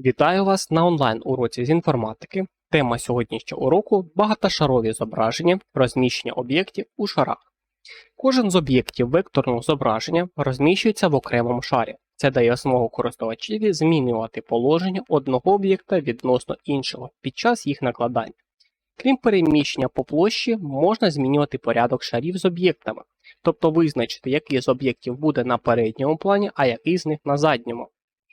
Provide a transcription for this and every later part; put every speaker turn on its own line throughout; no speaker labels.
Вітаю вас на онлайн-уроці з інформатики. Тема сьогоднішнього уроку багатошарові зображення, розміщення об'єктів у шарах. Кожен з об'єктів векторного зображення розміщується в окремому шарі. Це дає змогу користувачеві змінювати положення одного об'єкта відносно іншого під час їх накладання. Крім переміщення по площі, можна змінювати порядок шарів з об'єктами, тобто визначити, який з об'єктів буде на передньому плані, а який з них на задньому.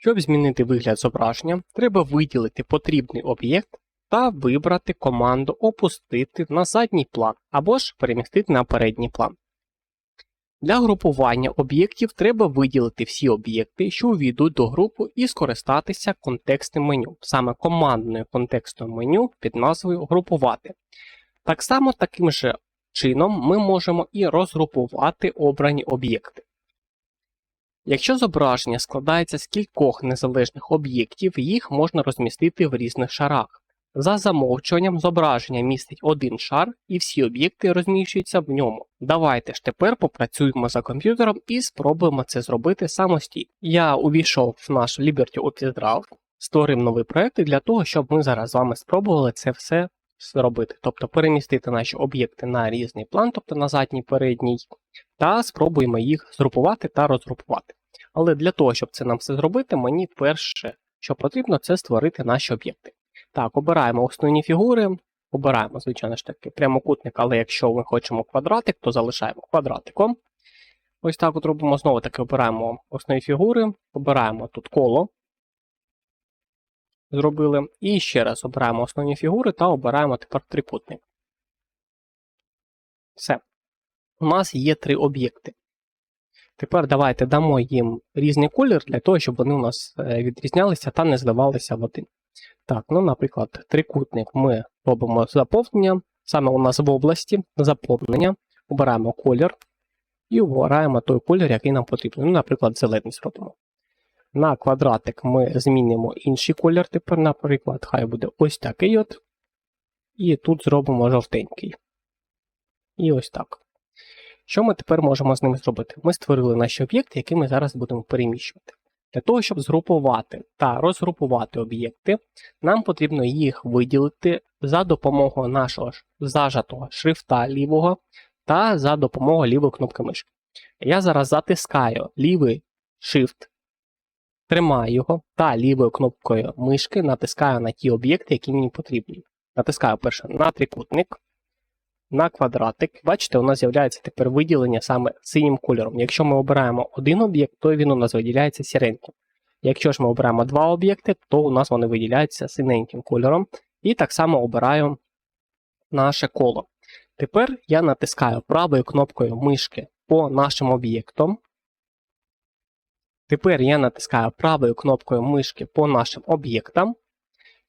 Щоб змінити вигляд зображення, треба виділити потрібний об'єкт та вибрати команду Опустити на задній план або ж перемістити на передній план. Для групування об'єктів треба виділити всі об'єкти, що увійдуть до групи, і скористатися контекстним меню, саме командною контекстним меню під назвою Групувати. Так само таким же чином ми можемо і розгрупувати обрані об'єкти. Якщо зображення складається з кількох незалежних об'єктів, їх можна розмістити в різних шарах. За замовчуванням зображення містить один шар і всі об'єкти розміщуються в ньому. Давайте ж тепер попрацюємо за комп'ютером і спробуємо це зробити самостійно. Я увійшов в наш Liberty Office Draft, створив новий проект для того, щоб ми зараз з вами спробували це все зробити. Тобто перемістити наші об'єкти на різний план, тобто на задній передній, та спробуємо їх згрупувати та розгрупувати. Але для того, щоб це нам все зробити, мені перше, що потрібно, це створити наші об'єкти. Так, обираємо основні фігури, обираємо, звичайно ж таки, прямокутник, але якщо ми хочемо квадратик, то залишаємо квадратиком. Ось так от робимо знову таки обираємо основні фігури, обираємо тут коло. Зробили. І ще раз обираємо основні фігури та обираємо тепер трикутник. Все. У нас є три об'єкти. Тепер давайте дамо їм різний колір для того, щоб вони у нас е, відрізнялися та не зливалися в один. Так, ну, наприклад, трикутник ми робимо заповнення. Саме у нас в області заповнення. Обираємо колір і обираємо той колір, який нам потрібен. Ну, наприклад, зелений зробимо. На квадратик ми змінимо інший колір. Тепер, наприклад, хай буде ось такий от. І тут зробимо жовтенький. І ось так. Що ми тепер можемо з ними зробити? Ми створили наші об'єкти, які ми зараз будемо переміщувати. Для того, щоб згрупувати та розгрупувати об'єкти, нам потрібно їх виділити за допомогою нашого зажатого шрифта лівого та за допомогою лівої кнопки мишки. Я зараз затискаю лівий Shift, тримаю його та лівою кнопкою мишки натискаю на ті об'єкти, які мені потрібні. Натискаю перше на трикутник, на квадратик. Бачите, у нас з'являється тепер виділення саме синім кольором. Якщо ми обираємо один об'єкт, то він у нас виділяється сіреньким. Якщо ж ми обираємо два об'єкти, то у нас вони виділяються синеньким кольором. І так само обираю наше коло. Тепер я натискаю правою кнопкою мишки по нашим об'єктам. Тепер я натискаю правою кнопкою мишки по нашим об'єктам.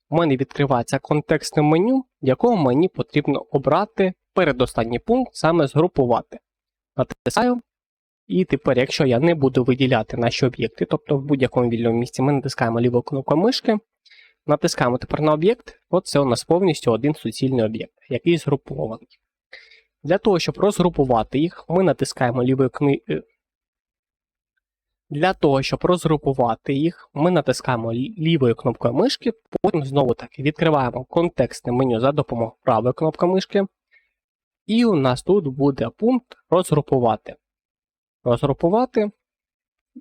У мене відкривається контекстне меню, в якому мені потрібно обрати передостанній пункт саме згрупувати. Натискаю. І тепер, якщо я не буду виділяти наші об'єкти, тобто в будь-якому вільному місці ми натискаємо ліву кнопку мишки, натискаємо тепер на об'єкт, от це у нас повністю один суцільний об'єкт, який згрупований. Для того, щоб розгрупувати їх, ми натискаємо лівою кни... Для того, щоб розгрупувати їх, ми натискаємо лівою кнопкою мишки, потім знову таки відкриваємо контекстне меню за допомогою правої кнопки мишки. І у нас тут буде пункт розгрупувати. Розгрупувати.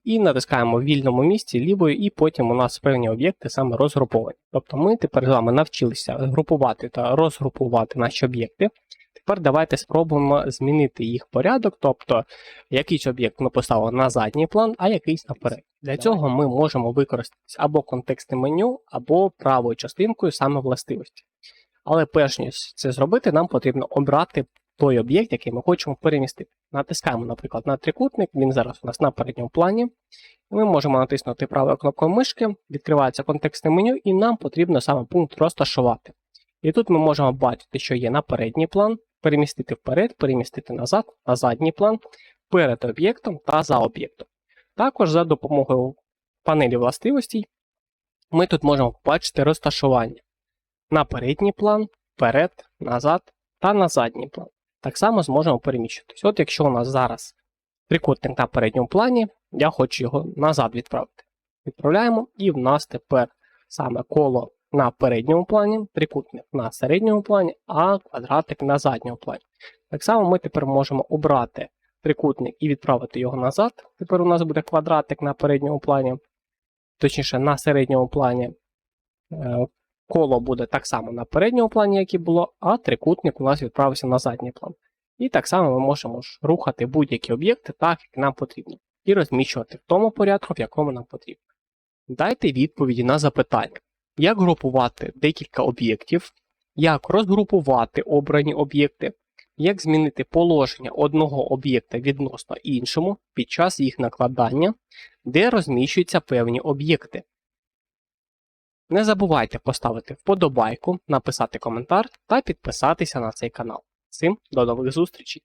І натискаємо в вільному місці лівою, і потім у нас певні об'єкти саме розгруповані. Тобто ми тепер з вами навчилися групувати та розгрупувати наші об'єкти. Тепер давайте спробуємо змінити їх порядок, тобто якийсь об'єкт ми поставили на задній план, а якийсь наперед. Для цього ми можемо використати або контекстне меню, або правою частинкою саме властивості. Але перш ніж це зробити, нам потрібно обрати той об'єкт, який ми хочемо перемістити. Натискаємо, наприклад, на трикутник, він зараз у нас на передньому плані. Ми можемо натиснути правою кнопкою мишки, відкривається контекстне меню, і нам потрібно саме пункт розташувати. І тут ми можемо бачити, що є на передній план, перемістити вперед, перемістити назад, на задній план, перед об'єктом та за об'єктом. Також за допомогою панелі властивостей ми тут можемо побачити розташування на передній план, вперед, назад та на задній план. Так само зможемо переміщуватись. От якщо у нас зараз трикутник на передньому плані, я хочу його назад відправити. Відправляємо, і в нас тепер саме коло на передньому плані, трикутник на середньому плані, а квадратик на задньому плані. Так само ми тепер можемо обрати трикутник і відправити його назад. Тепер у нас буде квадратик на передньому плані, точніше на середньому плані. Коло буде так само на передньому плані, як і було, а трикутник у нас відправився на задній план. І так само ми можемо ж рухати будь-які об'єкти так, як нам потрібно, і розміщувати в тому порядку, в якому нам потрібно. Дайте відповіді на запитання, як групувати декілька об'єктів, як розгрупувати обрані об'єкти, як змінити положення одного об'єкта відносно іншому під час їх накладання, де розміщуються певні об'єкти. Не забувайте поставити вподобайку, написати коментар та підписатися на цей канал. Всім до нових зустрічей!